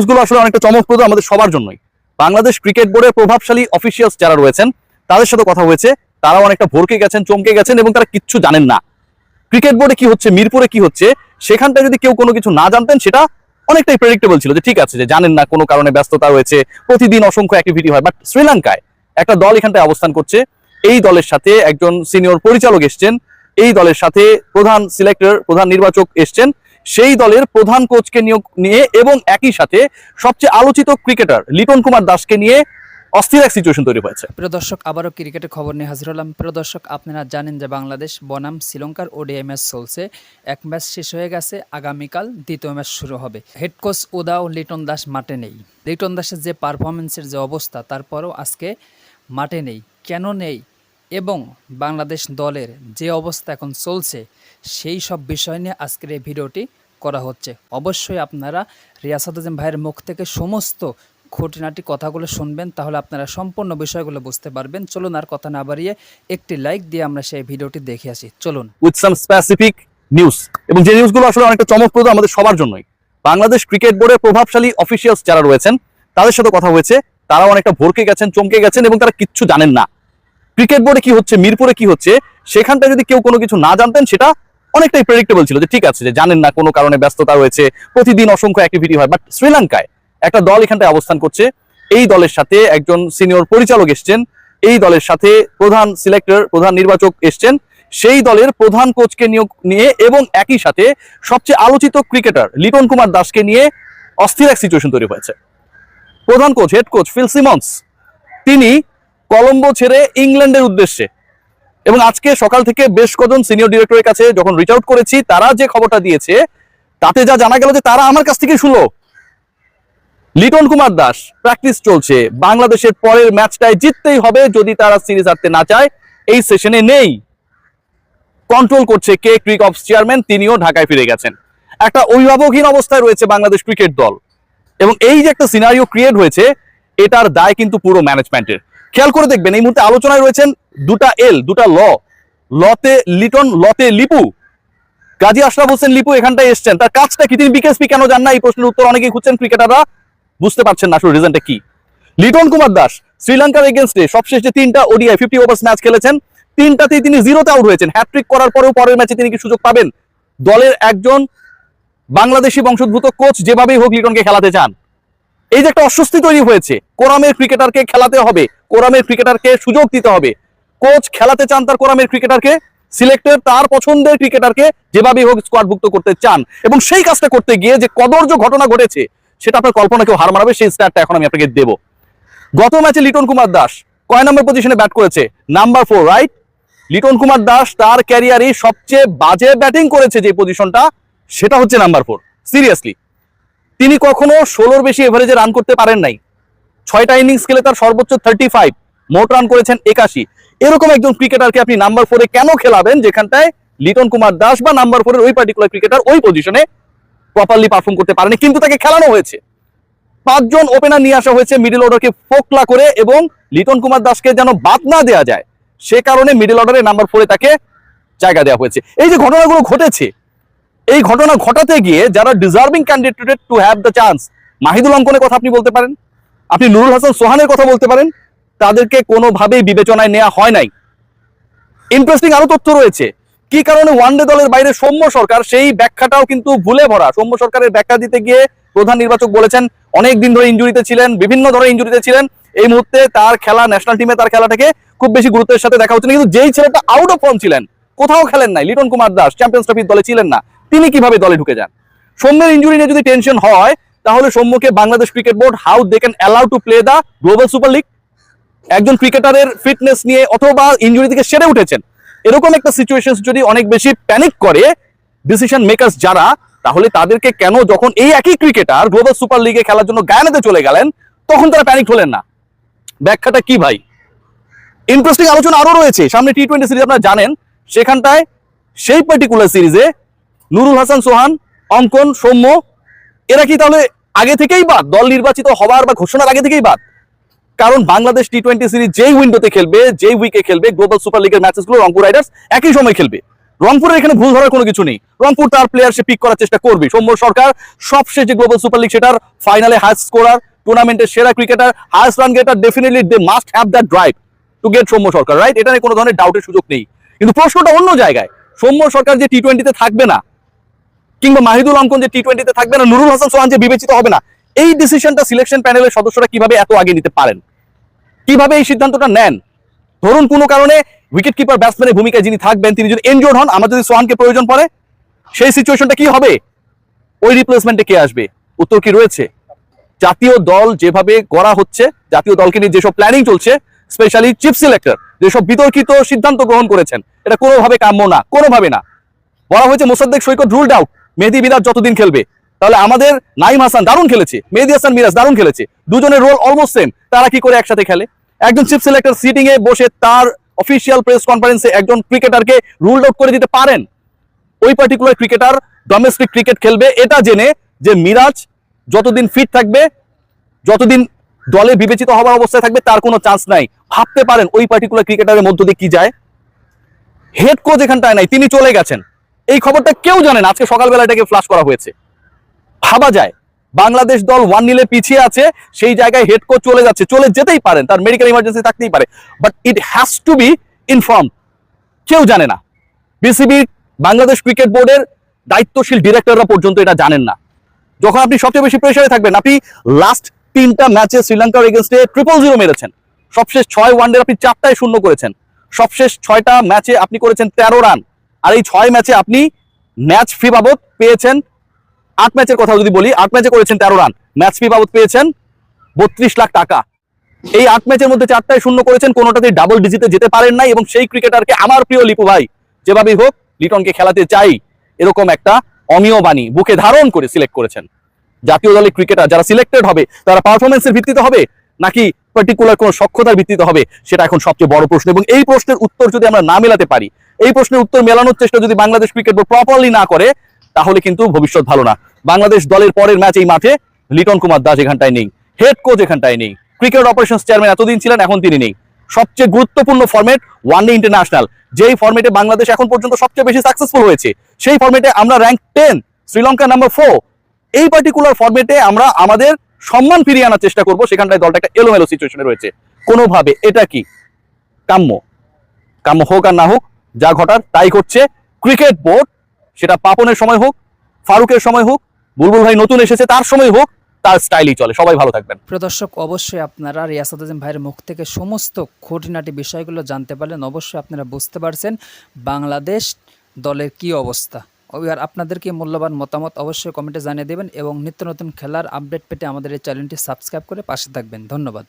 নিউজগুলো আসলে অনেকটা চমকপ্রদ আমাদের সবার জন্যই। বাংলাদেশ ক্রিকেট বোর্ডের প্রভাবশালী অফিসিয়ালস যারা রয়েছেন, তাদের সাথে কথা হয়েছে। তারাও অনেকটা ভরকে গেছেন, চমকে গেছেন এবং তারা কিচ্ছু জানেন না। ক্রিকেট বোর্ডে কি হচ্ছে, মিরপুরে কি হচ্ছে, সেখানটায় যদি কেউ কোনো কিছু না জানতেন, সেটা অনেকটাই প্রেডিক্টেবল ছিল যে ঠিক আছে, যে জানেন না, কোনো কারণে ব্যস্ততা রয়েছে, প্রতিদিন অসংখ্য অ্যাক্টিভিটি হয়। বাট শ্রীলঙ্কায় একটা দল এখানটায় অবস্থান করছে। এই দলের সাথে একজন সিনিয়র পরিচালক এসছেন। এই দলের সাথে প্রধান সিলেক্টর প্রধান নির্বাচক এসছেন। সেই দলের প্রধান কোচকে নিয়োগ নিয়ে এবং একই সাথে সবচেয়ে আলোচিত ক্রিকেটার লিটন কুমার দাসকে নিয়ে অস্থির এক সিচুয়েশন তৈরি হয়েছে। প্রিয় দর্শক, আবারও ক্রিকেটের খবর নিয়ে হাজির হলাম। প্রিয় দর্শক, আপনারা জানেন যে বাংলাদেশ, বনাম, শ্রীলঙ্কার ওডিআই ম্যাচ চলছে। এক ম্যাচ শেষ হয়ে গেছে, আগামীকাল দ্বিতীয় ম্যাচ শুরু হবে। হেড কোচ উদাও লিটন দাস মাঠে নেই। লিটন দাসের যে পারফরমেন্সের যে অবস্থা, তারপরও আজকে মাঠে নেই। কেন নেই? এবং বাংলাদেশ দলের যে অবস্থা এখন চলছে, সেই সব বিষয় নিয়ে আজকের এই ভিডিওটি করা হচ্ছে। অবশ্যই আপনারা রিয়াসাদ আজম ভাইয়ের মুখ থেকে সমস্ত খুঁটিনাটি কথাগুলো শুনবেন, তাহলে আপনারা সম্পূর্ণ বিষয়গুলো বুঝতে পারবেন। চলুন আর কথা না বাড়িয়ে একটি লাইক দিয়ে আমরা সেই ভিডিওটি দেখে আসি। চলুন। উইথ সাম স্পেসিফিক নিউজ এবং যে নিউজগুলো আসলে অনেকটা চমকপ্রদ আমাদের সবার জন্যই। বাংলাদেশ ক্রিকেট বোর্ডের প্রভাবশালী অফিসিয়ালস যারা রয়েছেন, তাদের সাথে কথা হয়েছে। তারাও অনেকটা ভরকে গেছেন, চমকে গেছেন এবং তারা কিচ্ছু জানেন না। ক্রিকেট বোর্ডে কি হচ্ছে, মিরপুরে কি হচ্ছে সেখানটা যদি কেউ কোনো কিছু না জানতেন, সেটা অনেকটাই প্রেডিক্টেবল ছিল। যে ঠিক আছে, যে জানেন না, কোনো কারণে ব্যস্ততা রয়েছে, প্রতিদিন অসংখ্য অ্যাক্টিভিটি হয় বাট শ্রীলঙ্কায় একটা দল এখানটায় অবস্থান করছে। এই দলের সাথে একজন সিনিয়র পরিচালক এসছেন। এই দলের সাথে প্রধান সিলেক্টর প্রধান নির্বাচক এসছেন। সেই দলের প্রধান কোচকে নিয়োগ নিয়ে এবং একই সাথে সবচেয়ে আলোচিত ক্রিকেটার লিটন কুমার দাসকে নিয়ে অস্থির এক সিচুয়েশন তৈরি হয়েছে। প্রধান coach head coach Phil Simmons তিনি কলম্বো ছেড়ে ইংল্যান্ডের উদ্দেশ্যে। এবং আজকে সকাল থেকে বেশ কজন সিনিয়র ডিরেক্টরের কাছে যখন রিচ আউট করেছি, তারা যে খবরটা দিয়েছে, তাতে যা জানা গেল যে তারা আমার কাছ থেকে শুনলো। লিটন কুমার দাস প্র্যাকটিস চলছে। বাংলাদেশের পরের ম্যাচটায় জিততেই হবে যদি তারা সিরিজ হারতে না চায়। এই সেশনে নেই। কন্ট্রোল করছে কে ক্রিক অফ চেয়ারম্যান, তিনিও ঢাকায় ফিরে গেছেন। একটা অভিভাবকহীন অবস্থায় রয়েছে বাংলাদেশ ক্রিকেট দল। এবং এই যে একটা সিনারিও ক্রিয়েট হয়েছে, এটার দায় কিন্তু পুরো ম্যানেজমেন্টের খেয়াল করে দেখবেন, এই মুহূর্তে আলোচনায় রয়েছেন দুটা এল, দুটা ল। লতে লিটন, লতে লিপু। গাজী আশরাফ হোসেন লিপু এখানটায় এসছেন। তার কাজটা কি? তিনি বিকেএসপি কেন জান না? এই প্রশ্নের উত্তর অনেকেই খুঁজছেন, ক্রিকেটাররা বুঝতে পারছেন না আসলে রিজনটা কি। লিটন কুমার দাস, শ্রীলঙ্কার এগেনস্টে সবশেষ যে তিনটা ওডিআই ফিফটি ওভার্স ম্যাচ খেলেছেন। তিনটাতেই তিনি জিরোতে আউট হয়েছেন। হ্যাট্রিক করার পরেও পরের ম্যাচে তিনি কি সুযোগ পাবেন? দলের একজন বাংলাদেশি বংশোদ্ভূত কোচ যেভাবেই হোক লিটনকে খেলাতে চান। এই যে একটা অস্বস্তি তৈরি হয়েছে, কোরামের ক্রিকেটারকে খেলাতে হবে, কোরামের ক্রিকেটারকে সুযোগ দিতে হবে। কোচ খেলাতে চান তার কোরামের ক্রিকেটারকে, সিলেক্টর তার পছন্দের ক্রিকেটারকে যেভাবেই হোক স্কোয়াডভুক্ত করতে চান। এবং সেই কাজটা করতে গিয়ে যে কদর্য ঘটনা ঘটেছে, সেটা আপনার কল্পনা কেউ হার মানাবে, সেই স্টারটা এখন আমি আপনাকে দেব। গত ম্যাচে লিটন কুমার দাস কয় নম্বর পজিশনে ব্যাট করেছে? Number four, right? Liton Kumar Das তার ক্যারিয়ারে সবচেয়ে বাজে ব্যাটিং করেছে যে পজিশনটা, সেটা হচ্ছে নাম্বার ফোর। সিরিয়াসলি। তিনি কখনো ষোলোর বেশি এভারেজে রান করতে পারেন নাই। ছয়টা ইনিংস খেলে তার সর্বোচ্চ থার্টি ফাইভ মোট রান করেছেন একাশি। এরকম একজন ক্রিকেটারকে আপনি নাম্বার ফোরে কেন খেলাবেন? যেখানটায় লিটন কুমার দাস বা নাম্বার ফোরের ওই পার্টিকুলার ক্রিকেটার ওই পজিশনে প্রপারলি পারফর্ম করতে পারেনি, কিন্তু তাকে খেলানো হয়েছে। পাঁচজন ওপেনার নিয়ে আসা হয়েছে মিডল অর্ডারকে ফোকলা করে এবং লিটন কুমার দাসকে যেন বাদ না দেওয়া যায়, সে কারণে মিডল অর্ডারে নাম্বার ফোরে তাকে জায়গা দেওয়া হয়েছে। এই যে ঘটনাগুলো ঘটেছে এই ঘটনা ঘটাতে গিয়ে যারা deserving candidate to have the chance Mahidul অঙ্কনের কথা আপনি বলতে পারেন? আপনি নুরুল হাসান সোহানের কথা বলতে পারেন? তাদেরকে কোনোভাবেই বিবেচনায় নেওয়া হয় নাই। ইন্টারেস্টিং আরও তথ্য রয়েছে। কি কারণে ওয়ানডে দলের বাইরে সৌম্য সরকার? সেই ব্যাখ্যাটাও কিন্তু ভুলে ভরা। সৌম্য সরকারের ব্যাখ্যা দিতে গিয়ে প্রধান নির্বাচক বলেছেন, অনেক দিন ধরে ইঞ্জুরিতে ছিলেন, বিভিন্ন ধরনের ইঞ্জুরিতে ছিলেন। এই মুহূর্তে তার খেলা ন্যাশনাল টিমে তার খেলাটাকে খুব বেশি গুরুত্বের সাথে দেখা হচ্ছে না। কিন্তু যেই ছেলেটা আউট অফ ফর্ম ছিলেন, কোথাও খেলেন নাই। লিটন কুমার দাস চ্যাম্পিয়ন্স ট্রফির দলে ছিলেন না। তিনি কীভাবে দলে ঢুকে যান? সৌম্যের ইঞ্জুরি নিয়ে যদি টেনশন হয়, তাহলে সৌম্যকে Bangladesh cricket board how they can allow to play the global super league একজন ক্রিকেটারের ফিটনেস নিয়ে অথবা ইঞ্জুরি থেকে সেরে উঠেছেন। এরকম একটা সিচুয়েশন যদি অনেক বেশি প্যানিক করে ডিসিশন মেকার্স যারা, তাহলে তাদেরকে কেন যখন এই একই ক্রিকেটার গ্লোবাল সুপার লিগে খেলার জন্য গায়ানাতে চলে গেলেন, তখন তারা প্যানিক হলেন না। ব্যাখ্যাটা কি ভাই? ইন্টারেস্টিং আলোচনা আরও রয়েছে। সামনে টি টোয়েন্টি সিরিজ আপনারা জানেন, সেখানটায় সেই পার্টিকুলার সিরিজে নুরুল হাসান, সোহান, অঙ্কন, সৌম্য, এরা কি তাহলে আগে থেকেই বাদ? দল নির্বাচিত হওয়ার বা ঘোষণার আগে থেকেই বাদ? কারণ বাংলাদেশ টি টোয়েন্টি সিরিজ যেই উইন্ডোতে খেলবে, যেই উইকে খেলবে গ্লোবাল সুপার লিগের ম্যাচেসগুলো রংপুর রাইডার্স একই সময় খেলবে। রংপুরের এখানে ভুল ধরার কোনো কিছু নেই। রংপুর তার প্লেয়ার সে পিক করার চেষ্টা করবে। সৌম্য সরকার সবশেষ যে গ্লোবাল সুপার লিগ সেটার ফাইনালে হাইস্ট স্কোরার টুর্নামেন্টের সেরা cricketer highest run getter definitely they must have that drive to get Soumya Sarkar right এটা নিয়ে কোনো ধরনের ডাউটের সুযোগ নেই। কিন্তু প্রশ্নটা অন্য জায়গায়। সৌম্য সরকার যে টি টোয়েন্টিতে থাকবে না কিংবা মাহিদুল অঙ্কন যে টি টোয়েন্টিতে থাকবে না, নুরুল হাসান সোহান যে বিবেচিত হবে না, এই ডিসিশনটা সিলেকশন প্যানেলের সদস্যরা কীভাবে এত আগে নিতে পারেন? কীভাবে এই সিদ্ধান্তটা নেন? ধরুন কোনো কারণে উইকেট কিপার ব্যাটসম্যানের ভূমিকায় যিনি থাকবেন, তিনি যদি এনজোর্ড হন, আমার যদি সোহানকে প্রয়োজন পড়ে, সেই সিচুয়েশনটা কি হবে? ওই রিপ্লেসমেন্টে কে আসবে? উত্তর কি রয়েছে? জাতীয় দল যেভাবে গড়া হচ্ছে, জাতীয় দলকে নিয়ে যেসব প্ল্যানিং চলছে স্পেশালি চিফ সিলেক্টর যেসব বিতর্কিত সিদ্ধান্ত গ্রহণ করেছেন, এটা কোনোভাবে কাম্য না, কোনোভাবে না। বলা হয়েছে মোসাদ্দেক সৈকত রুলড আউট মেহেদি মিরাজ যতদিন খেলবে। তাহলে আমাদের নাইম হাসান দারুণ খেলেছে। মেহেদি হাসান মিরাজ দারুণ খেলেছে। দুজনের রোল অলমোস্ট সেম তারা কি করে একসাথে খেলে? একজন চিফ সিলেক্টর সিটিং এ বসে তার অফিসিয়াল প্রেস কনফারেন্সে একজন ক্রিকেটারকে রুল আউট করে দিতে পারেন। ওই পার্টিকুলার ক্রিকেটার ডোমেস্টিক ক্রিকেট খেলবে। এটা জেনে যে মিরাজ যতদিন ফিট থাকবে, যতদিন দলে বিবেচিত হওয়ার অবস্থায় থাকবে, তার কোনো চান্স নাই। ভাবতে পারেন ওই পার্টিকুলার ক্রিকেটারের মধ্য দিয়ে কি যায়? হেড কোচ এখানটায় নাই, তিনি চলে গেছেন। এই খবরটা কেউ জানেন আজকে সকালবেলা এটাকে ফ্লাশ করা হয়েছে। ভাবা যায়, বাংলাদেশ দল ওয়ান নিলে পিছিয়ে আছে, সেই জায়গায় হেড কোচ চলে যাচ্ছে, চলে যেতেই পারেন, তার মেডিকেল ইমার্জেন্সি থাকতেই পারে but it has to be inform কেউ জানে না। বিসিবি বাংলাদেশ ক্রিকেট বোর্ডের দায়িত্বশীল ডিরেক্টররা পর্যন্ত এটা জানেন না। যখন আপনি সবচেয়ে বেশি প্রেসারে থাকবেন, আপনি লাস্ট তিনটা ম্যাচে শ্রীলঙ্কার এগেনস্টে ট্রিপল জিরো মেরেছেন। সবশেষ ছয় ওয়ানডে আপনি চারটায় শূন্য করেছেন। সবশেষ ছয়টা ম্যাচে আপনি করেছেন তেরো রান আর এই ছয় ম্যাচে আপনি ম্যাচ ফি বাবদ পেয়েছেন। আট ম্যাচের কথা যদি বলি, আট ম্যাচে করেছেন তেরো রান ম্যাচ ফি বাবদ পেয়েছেন বত্রিশ লাখ টাকা। এই আট ম্যাচের মধ্যে চারটায় শূন্য করেছেন কোনোটাতেই ডাবল ডিজিটে যেতে পারেন নাই এবং সেই ক্রিকেটারকে আমার প্রিয় লিপু ভাই, যেভাবেই হোক, লিটনকে খেলাতে চাই, এরকম একটা অমীয় বাণী বুকে ধারণ করে সিলেক্ট করেছেন। জাতীয় দলের ক্রিকেটার যারা সিলেক্টেড হবে, তারা পারফরমেন্সের ভিত্তিতে হবে, নাকি পার্টিকুলার কোনো সক্ষতার ভিত্তিতে হবে, সেটা এখন সবচেয়ে বড় প্রশ্ন। এবং এই প্রশ্নের উত্তর যদি আমরা না মেলাতে পারি এই প্রশ্নের উত্তর মেলানোর চেষ্টা যদি বাংলাদেশ ক্রিকেট বোর্ড প্রপারলি না করে, তাহলে কিন্তু ভবিষ্যৎ ভালো না। বাংলাদেশ দলের পরের ম্যাচ এই মাঠে লিটন কুমার দাস এখানটায় নেই হেড কোচ এখানটায় নেই। ক্রিকেট অপারেশন চেয়ারম্যান এতদিন ছিলেন, এখন তিনি নেই। সবচেয়ে গুরুত্বপূর্ণ ফর্মেট ওয়ান ডে ইন্টারন্যাশনাল যেই ফর্মেটে বাংলাদেশ এখন পর্যন্ত সবচেয়ে বেশি সাকসেসফুল হয়েছে, সেই ফর্মেটে আমরা rank ten Sri Lanka number four এই পার্টিকুলার ফর্মেটে আমরা আমাদের সম্মান ফিরিয়ে আনার চেষ্টা করব, সেখানটায় দলটা একটা এলোমেলো সিচুয়েশনে রয়েছে। কোনোভাবে এটা কি? কাম্য। কাম্য হোক আর না হোক যা ঘটার তাই ঘটছে ক্রিকেট বোর্ড, সেটা পাপনের সময় হোক, ফারুকের সময় হোক, বুলবুল ভাই নতুন এসেছে, তার সময় হোক, তার স্টাইলই চলে। সবাই ভালো থাকবেন। প্রিয় দর্শক অবশ্যই আপনারা রিয়াসাত আজিম ভাইয়ের মুখ থেকে সমস্ত খুঁটিনাটি বিষয়গুলো জানতে পারলেন। অবশ্যই আপনারা বুঝতে পারছেন বাংলাদেশ দলের কি অবস্থা। আর আপনাদেরকে মূল্যবান মতামত অবশ্যই কমেন্টে জানিয়ে দেবেন এবং নিত্য নতুন খেলার আপডেট পেতে আমাদের এই চ্যানেলটি সাবস্ক্রাইব করে পাশে থাকবেন। ধন্যবাদ।